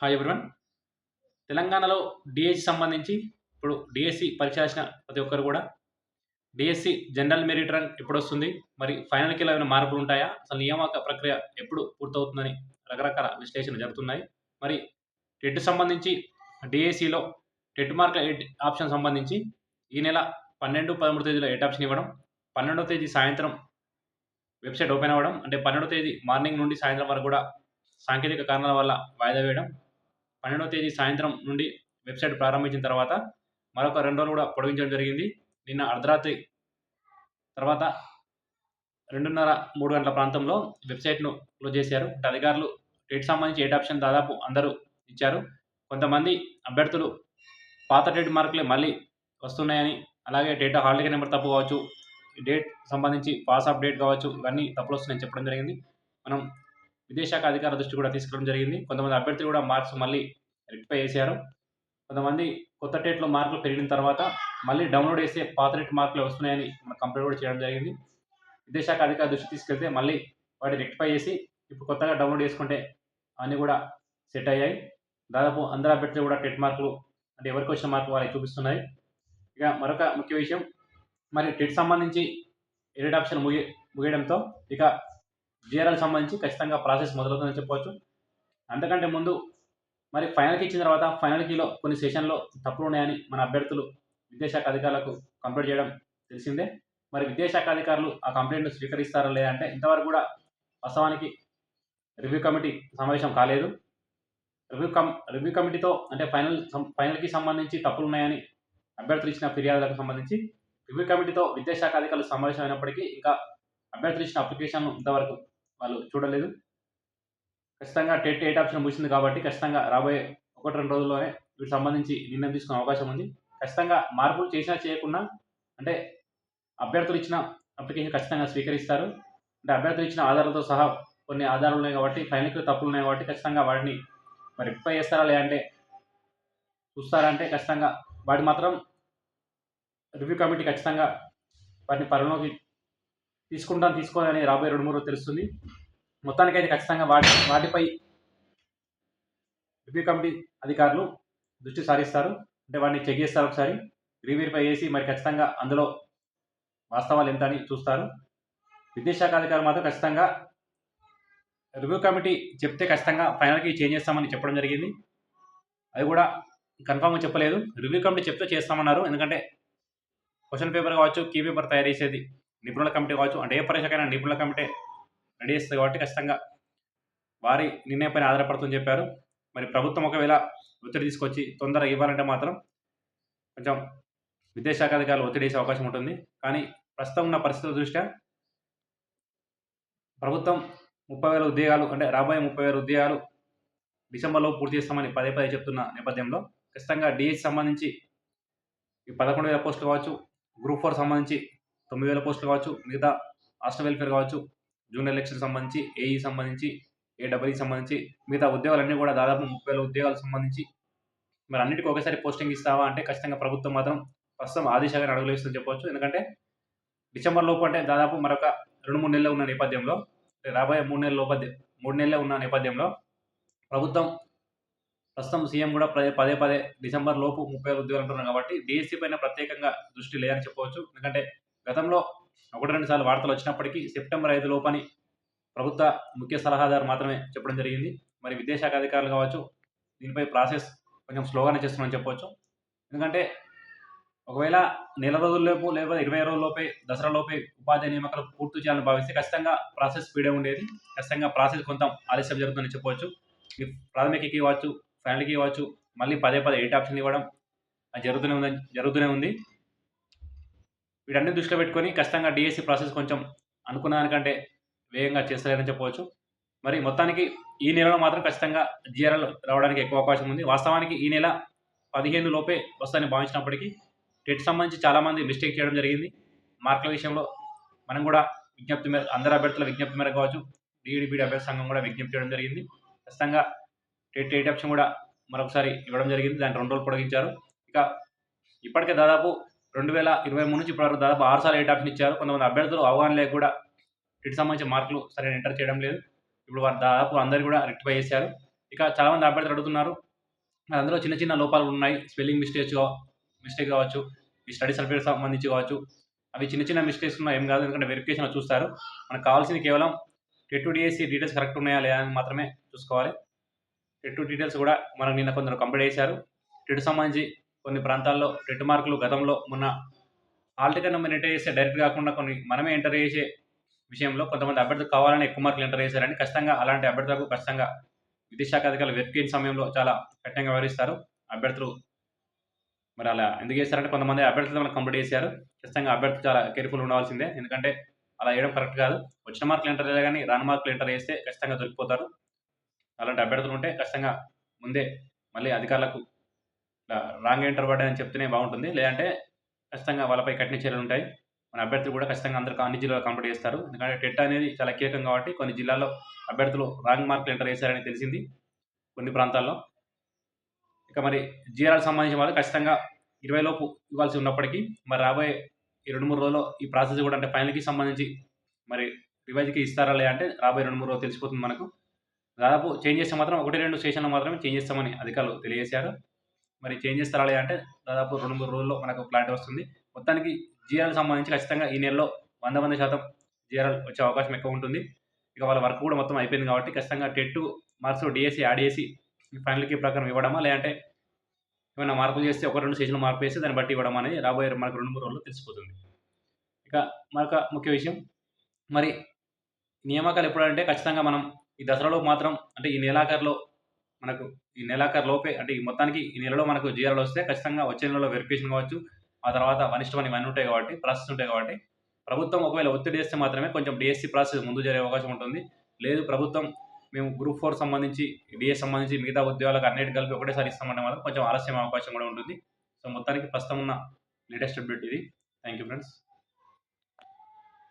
Hi everyone తెలంగాణలో DSC సంబంధించి ఇప్పుడు డిఎస్సి పరీక్ష రాసిన ప్రతి ఒక్కరు కూడా డిఎస్సి జనరల్ మెరిట్ ర్యాంక్ ఎప్పుడు వస్తుంది మరి ఫైనల్కి ఏమైనా మార్పులు ఉంటాయా? అసలు నియామక ప్రక్రియ ఎప్పుడు పూర్తవుతుందని రకరకాల విశ్లేషణ జరుగుతున్నాయి. మరి టెట్ సంబంధించి డిఎస్సిలో టెట్ మార్క్ ఎయిట్ ఆప్షన్ సంబంధించి ఈ నెల పన్నెండు పదమూడు తేదీలో ఎయిట్ ఆప్షన్ ఇవ్వడం పన్నెండవ తేదీ సాయంత్రం వెబ్సైట్ ఓపెన్ అవ్వడం అంటే పన్నెండవ తేదీ మార్నింగ్ నుండి సాయంత్రం వరకు కూడా సాంకేతిక కారణాల వల్ల వాయిదా వేయడం పన్నెండవ తేదీ సాయంత్రం నుండి వెబ్సైట్ ప్రారంభించిన తర్వాత మరొక రెండు రోజులు కూడా పొడిగించడం జరిగింది. నిన్న అర్ధరాత్రి తర్వాత రెండున్నర మూడు గంటల ప్రాంతంలో వెబ్సైట్ను క్లోజ్ చేశారు. అంటే అధికారులు డేట్ సంబంధించి ఏట్ ఆప్షన్ దాదాపు అందరూ ఇచ్చారు. కొంతమంది అభ్యర్థులు పాత డేట్ మార్కులే మళ్ళీ వస్తున్నాయని అలాగే డేటా ఆఫ్ హాలిడే నెంబర్ తప్పు కావచ్చు డేట్ సంబంధించి పాస్ ఆఫ్ డేట్ కావచ్చు ఇవన్నీ తప్పులు వస్తున్నాయని చెప్పడం జరిగింది. మనం విదేశాఖ అధికార దృష్టి కూడా తీసుకురావడం జరిగింది. కొంతమంది అభ్యర్థులు కూడా మార్క్స్ మళ్ళీ రెక్టిఫై చేశారు. కొంతమంది కొత్త టేట్లో మార్కులు పెరిగిన తర్వాత మళ్ళీ డౌన్లోడ్ చేసే పాత రేట్ మార్కులు వస్తున్నాయని మనం కంప్లైంట్ కూడా చేయడం జరిగింది. విదేశాఖ అధికార దృష్టి తీసుకెళ్తే మళ్ళీ వాటి రెక్టిఫై చేసి ఇప్పుడు కొత్తగా డౌన్లోడ్ చేసుకుంటే అన్నీ కూడా సెట్ అయ్యాయి. దాదాపు అందరు అభ్యర్థులు కూడా టెట్ మార్కులు అంటే ఎవరికి వచ్చిన మార్కులు వాళ్ళకి చూపిస్తున్నాయి. ఇక మరొక ముఖ్య విషయం మరి టెట్ సంబంధించి ఎడిట్ ఆప్షన్ ముగి ముగియడంతో ఇక జీఆర్ఎల్ సంబంధించి ఖచ్చితంగా ప్రాసెస్ మొదలవుతుందని చెప్పవచ్చు. అంతకంటే ముందు మరి ఫైనల్కి ఇచ్చిన తర్వాత ఫైనల్ కీలో కొన్ని సెషన్లో తప్పులు ఉన్నాయని మన అభ్యర్థులు విద్యాశాఖ అధికారులకు కంప్లైంట్ చేయడం తెలిసిందే. మరి విద్యాశాఖ అధికారులు ఆ కంప్లైంట్ స్వీకరిస్తారా లేదా అంటే ఇంతవరకు కూడా వాస్తవానికి రివ్యూ కమిటీ సమావేశం కాలేదు. రివ్యూ కమ్ రివ్యూ కమిటీతో అంటే ఫైనల్ ఫైనల్కి సంబంధించి తప్పులు ఉన్నాయని అభ్యర్థులు ఇచ్చిన ఫిర్యాదులకు సంబంధించి రివ్యూ కమిటీతో విద్యాశాఖ అధికారులు సమావేశం అయినప్పటికీ ఇంకా అభ్యర్థులు ఇచ్చిన అప్లికేషన్ ఇంతవరకు వాళ్ళు చూడలేదు. ఖచ్చితంగా టెట్ ఎయిట్ ఆప్షన్ ముగిసింది కాబట్టి ఖచ్చితంగా రాబోయే ఒకటి రెండు రోజుల్లోనే వీటికి సంబంధించి నిర్ణయం తీసుకునే అవకాశం ఉంది. ఖచ్చితంగా మార్పులు చేసినా చేయకుండా అంటే అభ్యర్థులు ఇచ్చిన అప్లికేషన్ ఖచ్చితంగా స్వీకరిస్తారు. అంటే అభ్యర్థులు ఇచ్చిన ఆధారాలతో సహా కొన్ని ఆధారాలు ఉన్నాయి కాబట్టి ఫైనికులు తప్పులు ఉన్నాయి కాబట్టి ఖచ్చితంగా వాటిని మరి రిప్లై చేస్తారా లేదంటే చూస్తారంటే ఖచ్చితంగా వాటి మాత్రం రివ్యూ కమిటీ ఖచ్చితంగా వాటిని పరిగణలోకి తీసుకుంటాను తీసుకోవాలని రాబోయే రెండు మూడు తెలుస్తుంది. మొత్తానికైతే ఖచ్చితంగా వాటి వాటిపై రివ్యూ కమిటీ అధికారులు దృష్టి సారిస్తారు. అంటే వాటిని చెక్ చేస్తారు ఒకసారి. రివ్యూపై వేసి మరి ఖచ్చితంగా అందులో వాస్తవాలు ఎంత అని చూస్తారు. విద్యాశాఖ అధికారులు మాత్రం ఖచ్చితంగా రివ్యూ కమిటీ చెప్తే ఖచ్చితంగా ఫైనల్కి చేంజ్ చేస్తామని చెప్పడం జరిగింది. అది కూడా కన్ఫామ్గా చెప్పలేదు. రివ్యూ కమిటీ చెప్తే చేస్తామన్నారు. ఎందుకంటే క్వశ్చన్ పేపర్ కావచ్చు కీ పేపర్ తయారు చేసేది నిపుణుల కమిటీ కావచ్చు అంటే ఏ పరీక్షకైనా నిపుణుల కమిటీ రెడీ చేస్తుంది కాబట్టి ఖచ్చితంగా వారి నిర్ణయంపైన ఆధారపడుతుందని చెప్పారు. మరి ప్రభుత్వం ఒకవేళ ఒత్తిడి తీసుకొచ్చి తొందరగా ఇవ్వాలంటే మాత్రం కొంచెం విద్యాశాఖ అధికారులు ఒత్తిడి చేసే అవకాశం ఉంటుంది. కానీ ప్రస్తుతం ఉన్న పరిస్థితుల దృష్ట్యా ప్రభుత్వం ముప్పై వేల ఉద్యోగాలు అంటే రాబోయే ముప్పై వేల ఉద్యోగాలు డిసెంబర్లో పూర్తి చేస్తామని పదే పదే చెప్తున్న నేపథ్యంలో ఖచ్చితంగా డిఎస్ సంబంధించి ఈ పదకొండు వేల పోస్టులు కావచ్చు గ్రూప్ ఫోర్ సంబంధించి తొమ్మిది వేల పోస్టులు కావచ్చు మిగతా హాస్టల్ వెల్ఫేర్ కావచ్చు జూనియర్ ఎలక్షన్ సంబంధించి ఏఈ సంబంధించి ఏడబ్ల్యూ సంబంధించి మిగతా ఉద్యోగాలన్నీ కూడా దాదాపు ముప్పై వేల ఉద్యోగాలకు సంబంధించి. మరి అన్నిటికీ ఒకేసారి పోస్టింగ్ ఇస్తావా అంటే ఖచ్చితంగా ప్రభుత్వం మాత్రం ప్రస్తుతం ఆదేశాగా అడుగులు వేస్తుందని చెప్పవచ్చు ఎందుకంటే డిసెంబర్ లోపు అంటే దాదాపు మరొక రెండు మూడు నెలలు ఉన్న నేపథ్యంలో రాబోయే మూడు నెలల లోప మూడు నెలలే ఉన్న నేపథ్యంలో ప్రభుత్వం ప్రస్తుతం సీఎం కూడా పదే పదే పదే డిసెంబర్ లోపు ముప్పై వేల ఉద్యోగాలు అంటున్నారు కాబట్టి డిఎస్సీ పైన ప్రత్యేకంగా దృష్టి లేదని చెప్పవచ్చు ఎందుకంటే గతంలో ఒకటి రెండు సార్లు వార్తలు వచ్చినప్పటికీ సెప్టెంబర్ ఐదు లోపని ప్రభుత్వ ముఖ్య సలహాదారు మాత్రమే చెప్పడం జరిగింది. మరి విదేశాఖ అధికారులు కావచ్చు దీనిపై ప్రాసెస్ కొంచెం స్లోగానే చేస్తున్నామని చెప్పవచ్చు. ఎందుకంటే ఒకవేళ నెల రోజుల్లోపు లేకపోతే ఇరవై రోజుల్లోపే దసరా లోపే ఉపాధ్యాయ నియామకాలు పూర్తి చేయాలని భావిస్తే ఖచ్చితంగా ప్రాసెస్ స్పీడే ఉండేది. ఖచ్చితంగా ప్రాసెస్ కొంత ఆలస్యం జరుగుతుందని చెప్పవచ్చు. ఈ ప్రాథమికకి ఇవ్వచ్చు ఫైనల్కి ఇవ్వచ్చు మళ్ళీ పదే పదే ఎయిట్ ఆప్షన్ ఇవ్వడం అది జరుగుతూనే ఉంది జరుగుతూనే ఉంది. వీటన్ని దృష్టిలో పెట్టుకొని ఖచ్చితంగా డిఎస్సి ప్రాసెస్ కొంచెం అనుకున్న దానికంటే వేగంగా చేస్తలేరని చెప్పవచ్చు. మరి మొత్తానికి ఈ నెలలో మాత్రం ఖచ్చితంగా జిఆర్ఎల్ రావడానికి ఎక్కువ అవకాశం ఉంది. వాస్తవానికి ఈ నెల పదిహేను లోపే వస్తాయని భావించినప్పటికీ టెట్ సంబంధించి చాలామంది మిస్టేక్ చేయడం జరిగింది. మార్కుల విషయంలో మనం కూడా విజ్ఞప్తి మేర అందరు అభ్యర్థుల విజ్ఞప్తి మేరకు కావచ్చు డిఈడిబిడి అభ్యర్థి సంఘం కూడా విజ్ఞప్తి చేయడం జరిగింది. ఖచ్చితంగా టెట్ ఎయిట్ ఆప్షన్ కూడా మరొకసారి ఇవ్వడం జరిగింది. దాన్ని రెండు రోజులు పొడిగించారు. ఇక ఇప్పటికే దాదాపు రెండు వేల ఇరవై మూడు నుంచి ఇప్పటివరకు దాదాపు ఆరు సార్లు ఎయిట్ ఆప్షన్ ఇచ్చారు. కొంతమంది అభ్యర్థులు అవగాహన లేక కూడా టెట్ సంబంధించిన మార్కులు సరైన ఎంటర్ చేయడం లేదు. ఇప్పుడు వారు దాదాపు అందరు కూడా రెక్టిఫై చేశారు. ఇక చాలామంది అభ్యర్థులు అడుగుతున్నారు. అందులో చిన్న చిన్న లోపాలు ఉన్నాయి. స్పెల్లింగ్ మిస్టేక్స్ మిస్టేక్ కావచ్చు. ఈ స్టడీ సర్టిఫికేట్ సంబంధించి కావచ్చు. అవి చిన్న చిన్న మిస్టేక్స్ ఉన్నా ఏం కాదు. ఎందుకంటే వెరిఫికేషన్ చూస్తారు. మనకు కావాల్సింది కేవలం టెట్ డిఎస్సి డీటెయిల్స్ కరెక్ట్ ఉన్నాయా లేదా అని మాత్రమే చూసుకోవాలి. టెట్ డీటెయిల్స్ కూడా మనకు నిన్న కొందరు కంప్లీట్ చేశారు. టెట్ సంబంధించి కొన్ని ప్రాంతాల్లో రెడ్ మార్కులు గతంలో మొన్న హాల్ మనం నెంబర్ ఎంటర్ చేస్తే డైరెక్ట్ కాకుండా కొన్ని మనమే ఎంటర్ చేసే విషయంలో కొంతమంది అభ్యర్థులు కావాలని ఎక్కువ మార్కులు ఎంటర్ చేశారని ఖచ్చితంగా అలాంటి అభ్యర్థులకు ఖచ్చితంగా విద్యాశాఖ అధికారులు వెరిఫికేషన్ సమయంలో చాలా కఠినంగా వ్యవహరిస్తారు. అభ్యర్థులు మరి అలా ఎందుకు చేస్తారంటే కొంతమంది అభ్యర్థులు మనం కంప్లీట్ చేశారు. ఖచ్చితంగా అభ్యర్థులు చాలా కేర్ఫుల్ ఉండవలసిందే ఎందుకంటే అలా వేయడం కరెక్ట్ కాదు. వచ్చిన మార్కులు ఎంటర్ చేయాలి కానీ రాని మార్కులు ఎంటర్ చేస్తే ఖచ్చితంగా దొరికిపోతారు. అలాంటి అభ్యర్థులు ఉంటే ఖచ్చితంగా ముందే మళ్ళీ అధికారులకు రాంగ్ ఎంటర్ పడ్డాయని చెప్తేనే బాగుంటుంది. లేదంటే ఖచ్చితంగా వాళ్ళపై కఠిన చర్యలు ఉంటాయి. మన అభ్యర్థులు కూడా ఖచ్చితంగా అందరికీ అన్ని జిల్లాలో కంప్లీట్ చేస్తారు. ఎందుకంటే టెట్ అనేది చాలా కీలకం కాబట్టి కొన్ని జిల్లాల్లో అభ్యర్థులు రాంగ్ మార్కులు ఎంటర్ చేశారని తెలిసింది కొన్ని ప్రాంతాల్లో. ఇక మరి జీఆర్ఆర్ సంబంధించిన వాళ్ళు ఖచ్చితంగా ఇరవై లోపు ఇవ్వాల్సి ఉన్నప్పటికీ మరి రాబోయే ఈ రెండు మూడు రోజుల్లో ఈ ప్రాసెస్ కూడా అంటే ఫైనల్కి సంబంధించి మరి రివైజ్కి ఇస్తారా లేదంటే అంటే రాబోయే రెండు మూడు రోజులు తెలిసిపోతుంది మనకు. దాదాపు చేంజ్ చేస్తే మాత్రం ఒకటి రెండు స్టేషన్లు మాత్రమే చేంజ్ చేస్తామని అధికారులు తెలియజేశారు. మరి చేంజ్ చేస్తారా అంటే దాదాపు రెండు మూడు రోజుల్లో మనకు ప్లాంట్ వస్తుంది. మొత్తానికి జీఆర్ఎల్ సంబంధించి ఖచ్చితంగా ఈ నెలలో వంద వంద శాతం జీఆర్ఎల్ వచ్చే అవకాశం ఎక్కువ ఉంటుంది. ఇక వాళ్ళ వర్క్ కూడా మొత్తం అయిపోయింది కాబట్టి ఖచ్చితంగా టెట్ మార్క్స్ డిఎస్సి యాడ్ చేసి ఫైనల్కి ప్రకారం ఇవ్వడమా లేదంటే ఏమైనా మార్పులు చేస్తే ఒక రెండు సీజన్లు మార్పు చేసి దాన్ని బట్టి ఇవ్వడం అనేది రాబోయే మనకు రెండు మూడు రోజుల్లో తెలిసిపోతుంది. ఇక మరొక ముఖ్య విషయం మరి నియామకాలు ఎప్పుడంటే ఖచ్చితంగా మనం ఈ దసరాలో మాత్రం అంటే ఈ నెలాఖరులో మనకు ఈ నెలాఖరు లోపే అంటే ఈ మొత్తానికి ఈ నెలలో మనకు జీఆర్లు వస్తే ఖచ్చితంగా వచ్చే నెలలో వెరిఫికేషన్ కావచ్చు. ఆ తర్వాత వన్ ఇష్టం ఇవన్నీ ఉంటాయి కాబట్టి ప్రాసెస్ ఉంటాయి కాబట్టి. ప్రభుత్వం ఒకవేళ ఒత్తిడి చేస్తే మాత్రమే కొంచెం డిఎస్సి ప్రాసెస్ ముందు జరిగే అవకాశం ఉంటుంది. లేదు ప్రభుత్వం మేము గ్రూప్ ఫోర్ సంబంధించి డిఎస్ సంబంధించి మిగతా ఉద్యోగాలకు అన్నిటి కలిపి ఒకటేసారి ఇస్తామంటే మాత్రం కొంచెం ఆలస్యం అవకాశం కూడా ఉంటుంది. సో మొత్తానికి ప్రస్తుతం ఉన్న లేటెస్ట్ అప్డేట్ ఇది. Thank you friends